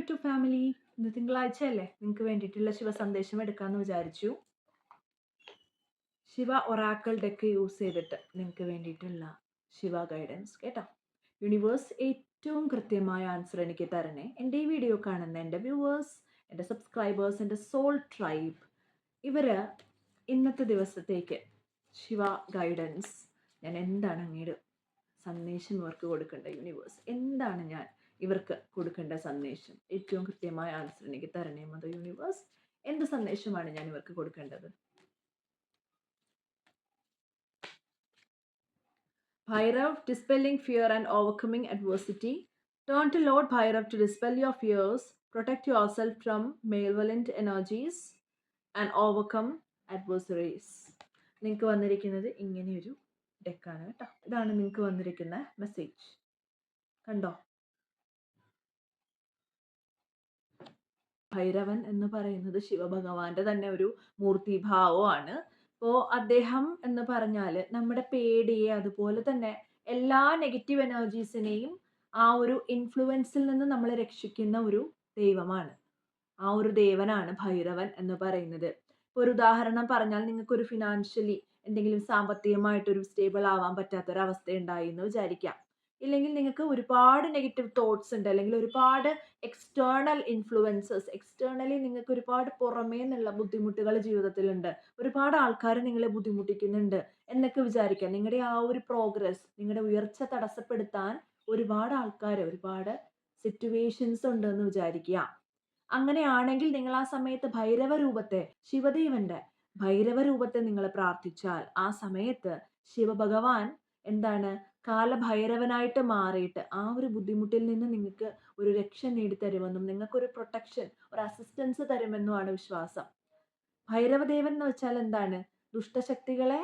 YouTube family ഇന്ന് തിങ്കളാഴ്ച അല്ലേ നിങ്ങൾക്ക് വേണ്ടിയിട്ടുള്ള ശിവ സന്ദേശം എടുക്കാമെന്ന് വിചാരിച്ചു. ശിവ ഒറാക്കൾ ഡെക്ക് യൂസ് ചെയ്തിട്ട് നിങ്ങൾക്ക് വേണ്ടിയിട്ടുള്ള ശിവ ഗൈഡൻസ് കേട്ടോ. യൂണിവേഴ്സ് ഏറ്റവും കൃത്യമായ ആൻസർ എനിക്ക് തരണേ. എന്റെ ഈ വീഡിയോ കാണുന്ന എന്റെ വ്യൂവേഴ്സ് എന്റെ സബ്സ്ക്രൈബേഴ്സ് എന്റെ സോൾ ട്രൈബ് ഇവർ ഇന്നത്തെ ദിവസത്തേക്ക് ശിവ ഗൈഡൻസ് ഞാൻ എന്താണ് അങ്ങയുടെ സന്ദേശം ഇവർക്ക് കൊടുക്കേണ്ട യൂണിവേഴ്സ് എന്താണ് ഞാൻ ഇവർക്ക് കൊടുക്കേണ്ട സന്ദേശം. ഏറ്റവും കൃത്യമായ ആൻസർ എനിക്ക് തരണേ മത യൂണിവേഴ്സ് എന്ത് സന്ദേശമാണ് ഞാൻ ഇവർക്ക് കൊടുക്കേണ്ടത്? Bhairav dispelling fear and overcoming adversity turn to Lord Bhairav to dispel your fears protect yourself from malevolent energies and overcome adversaries നിങ്ങൾക്ക് വന്നിരിക്കുന്നത് ഇങ്ങനെയൊരു ഡെക്കാണ് കേട്ടോ. ഇതാണ് നിങ്ങൾക്ക് വന്നിരിക്കുന്ന മെസ്സേജ് കണ്ടോ? ഭൈരവൻ എന്ന് പറയുന്നത് ശിവഭഗവാന്റെ തന്നെ ഒരു മൂർത്തിഭാവമാണ്. അപ്പോൾ അദ്ദേഹം എന്ന് പറഞ്ഞാൽ നമ്മുടെ പേടിയെ അതുപോലെ തന്നെ എല്ലാ നെഗറ്റീവ് എനർജീസിനെയും ആ ഒരു ഇൻഫ്ലുവൻസിൽ നിന്ന് നമ്മളെ രക്ഷിക്കുന്ന ഒരു ദൈവമാണ്. ആ ഒരു ദേവനാണ് ഭൈരവൻ എന്ന് പറയുന്നത്. ഇപ്പോൾ ഒരു ഉദാഹരണം പറഞ്ഞാൽ നിങ്ങൾക്കൊരു ഫിനാൻഷ്യലി എന്തെങ്കിലും സാമ്പത്തികമായിട്ടൊരു സ്റ്റേബിൾ ആവാൻ പറ്റാത്തൊരവസ്ഥ ഉണ്ടായി എന്ന് വിചാരിക്കാം. ഇല്ലെങ്കിൽ നിങ്ങൾക്ക് ഒരുപാട് നെഗറ്റീവ് തോട്ട്സ് ഉണ്ട് അല്ലെങ്കിൽ ഒരുപാട് എക്സ്റ്റേണൽ ഇൻഫ്ലുവൻസസ് എക്സ്റ്റേണലി നിങ്ങൾക്ക് ഒരുപാട് പുറമേ നിന്നുള്ള ബുദ്ധിമുട്ടുകൾ ജീവിതത്തിലുണ്ട്. ഒരുപാട് ആൾക്കാർ നിങ്ങളെ ബുദ്ധിമുട്ടിക്കുന്നുണ്ട് എന്നൊക്കെ വിചാരിക്കാം നിങ്ങളുടെ ആ ഒരു പ്രോഗ്രസ് നിങ്ങളുടെ ഉയർച്ച തടസ്സപ്പെടുത്താൻ ഒരുപാട് ആൾക്കാർ ഒരുപാട് സിറ്റുവേഷൻസ് ഉണ്ടെന്ന് വിചാരിക്കുക. അങ്ങനെയാണെങ്കിൽ നിങ്ങൾ ആ സമയത്ത് ഭൈരവ രൂപത്തെ ശിവദേവന്റെ ഭൈരവ രൂപത്തെ നിങ്ങൾ പ്രാർത്ഥിച്ചാൽ ആ സമയത്ത് ശിവഭഗവാൻ എന്താണ് കാലഭൈരവനായിട്ട് മാറിയിട്ട് ആ ഒരു ബുദ്ധിമുട്ടിൽ നിന്ന് നിങ്ങൾക്ക് ഒരു രക്ഷ നേടിത്തരുമെന്നും നിങ്ങൾക്കൊരു പ്രൊട്ടക്ഷൻ ഒരു അസിസ്റ്റൻസ് തരുമെന്നുമാണ് വിശ്വാസം. ഭൈരവദേവൻ എന്ന് വെച്ചാൽ എന്താണ്? ദുഷ്ടശക്തികളെ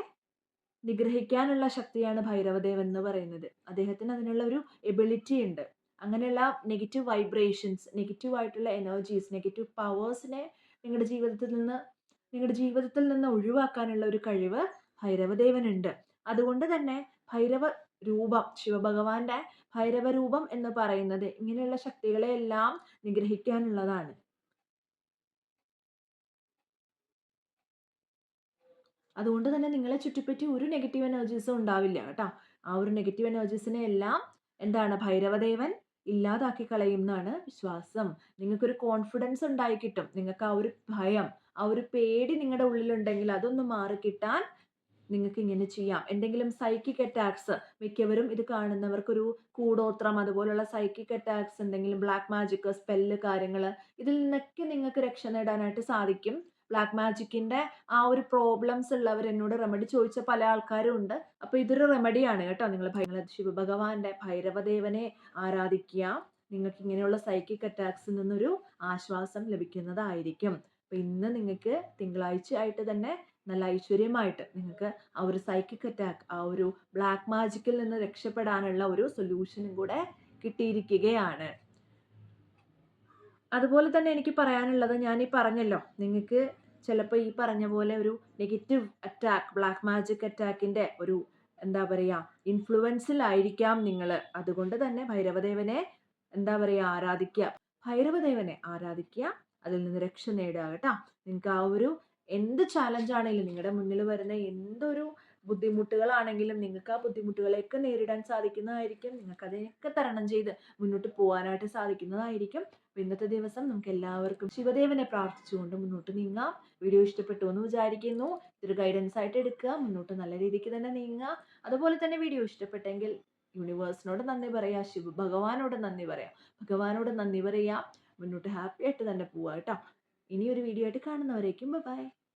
നിഗ്രഹിക്കാനുള്ള ശക്തിയാണ് ഭൈരവദേവൻ എന്ന് പറയുന്നത്. അദ്ദേഹത്തിന് അതിനുള്ള ഒരു എബിലിറ്റി ഉണ്ട്. അങ്ങനെയുള്ള നെഗറ്റീവ് വൈബ്രേഷൻസ് നെഗറ്റീവ് ആയിട്ടുള്ള എനർജീസ് നെഗറ്റീവ് പവേഴ്സിനെ നിങ്ങളുടെ ജീവിതത്തിൽ നിന്ന് നിങ്ങളുടെ ജീവിതത്തിൽ നിന്ന് ഒഴിവാക്കാനുള്ള ഒരു കഴിവ് ഭൈരവദേവനുണ്ട്. അതുകൊണ്ട് തന്നെ ഭൈരവ രൂപം ശിവഭഗവാന്റെ ഭൈരവ രൂപം എന്ന് പറയുന്നത് ഇങ്ങനെയുള്ള ശക്തികളെ എല്ലാം നിഗ്രഹിക്കാനുള്ളതാണ്. അതുകൊണ്ട് തന്നെ നിങ്ങളെ ചുറ്റിപ്പറ്റി ഒരു നെഗറ്റീവ് എനർജീസും ഉണ്ടാവില്ല കേട്ടോ. ആ ഒരു നെഗറ്റീവ് എനർജീസിനെ എല്ലാം എന്താണ് ഭൈരവദേവൻ ഇല്ലാതാക്കി കളയും എന്നാണ് വിശ്വാസം. നിങ്ങൾക്കൊരു കോൺഫിഡൻസ് ഉണ്ടായി കിട്ടും. നിങ്ങൾക്ക് ആ ഒരു ഭയം ആ ഒരു പേടി നിങ്ങളുടെ ഉള്ളിലുണ്ടെങ്കിൽ അതൊന്ന് മാറിക്കിട്ടാൻ നിങ്ങൾക്ക് ഇങ്ങനെ ചെയ്യാം. എന്തെങ്കിലും സൈക്കിക് അറ്റാക്സ് മിക്കവരും ഇത് കാണുന്നവർക്കൊരു കൂടോത്രം അതുപോലുള്ള സൈക്കിക് അറ്റാക്സ് എന്തെങ്കിലും ബ്ലാക്ക് മാജിക് സ്പെല്ല് കാര്യങ്ങൾ ഇതിൽ നിന്നൊക്കെ നിങ്ങൾക്ക് രക്ഷ നേടാനായിട്ട് സാധിക്കും. ബ്ലാക്ക് മാജിക്കിന്റെ ആ ഒരു പ്രോബ്ലംസ് ഉള്ളവർ എന്നോട് റെമഡി ചോദിച്ച പല ആൾക്കാരും ഉണ്ട്. അപ്പോൾ ഇതൊരു റെമഡിയാണ് കേട്ടോ. നിങ്ങൾ ശിവഭഗവാന്റെ ഭൈരവദേവനെ ആരാധിക്കുക. നിങ്ങൾക്ക് ഇങ്ങനെയുള്ള സൈക്കിക് അറ്റാക്സിൽ നിന്നൊരു ആശ്വാസം ലഭിക്കുന്നതായിരിക്കും. അപ്പോൾ ഇന്ന് നിങ്ങൾക്ക് തിങ്കളാഴ്ച ആയിട്ട് തന്നെ നല്ല ഐശ്വര്യമായിട്ട് നിങ്ങൾക്ക് ആ ഒരു സൈക്കിക് അറ്റാക്ക് ആ ഒരു ബ്ലാക്ക് മാജിക്കിൽ നിന്ന് രക്ഷപ്പെടാനുള്ള ഒരു സൊല്യൂഷനും കൂടെ കിട്ടിയിരിക്കുകയാണ്. അതുപോലെ തന്നെ എനിക്ക് പറയാനുള്ളത് ഞാൻ ഈ പറഞ്ഞല്ലോ നിങ്ങൾക്ക് ചിലപ്പോൾ ഈ പറഞ്ഞ പോലെ ഒരു നെഗറ്റീവ് അറ്റാക്ക് ബ്ലാക്ക് മാജിക് അറ്റാക്കിന്റെ ഒരു എന്താ പറയുക ഇൻഫ്ലുവൻസിലായിരിക്കാം നിങ്ങൾ അതുകൊണ്ട് തന്നെ ഭൈരവദേവനെ എന്താ പറയുക ആരാധിക്കുക ഭൈരവദേവനെ ആരാധിക്കുക അതിൽ നിന്ന് രക്ഷ നേടുക കേട്ടോ. നിങ്ങൾക്ക് ആ ഒരു എന്ത് ചാലഞ്ച് ആണെങ്കിലും നിങ്ങളുടെ മുന്നിൽ വരുന്ന എന്തൊരു ബുദ്ധിമുട്ടുകളാണെങ്കിലും നിങ്ങൾക്ക് ആ ബുദ്ധിമുട്ടുകളെയൊക്കെ നേരിടാൻ സാധിക്കുന്നതായിരിക്കും. നിങ്ങൾക്ക് അതിനൊക്കെ തരണം ചെയ്ത് മുന്നോട്ട് പോകാനായിട്ട് സാധിക്കുന്നതായിരിക്കും. ഇന്നത്തെ ദിവസം നമുക്ക് എല്ലാവർക്കും ശിവദേവനെ പ്രാർത്ഥിച്ചുകൊണ്ട് മുന്നോട്ട് നീങ്ങാം. വീഡിയോ ഇഷ്ടപ്പെട്ടു എന്ന് വിചാരിക്കുന്നു. ഇതൊരു ഗൈഡൻസ് ആയിട്ട് എടുക്കുക. മുന്നോട്ട് നല്ല രീതിക്ക് തന്നെ നീങ്ങുക. അതുപോലെ തന്നെ വീഡിയോ ഇഷ്ടപ്പെട്ടെങ്കിൽ യൂണിവേഴ്സിനോട് നന്ദി പറയാം. ശിവ ഭഗവാനോട് നന്ദി പറയാം. ഭഗവാനോട് നന്ദി പറയാം. മുന്നോട്ട് ഹാപ്പി ആയിട്ട് തന്നെ പോവാം കേട്ടോ. ഇനിയൊരു വീഡിയോ ആയിട്ട് കാണുന്നവരേക്കും ബൈ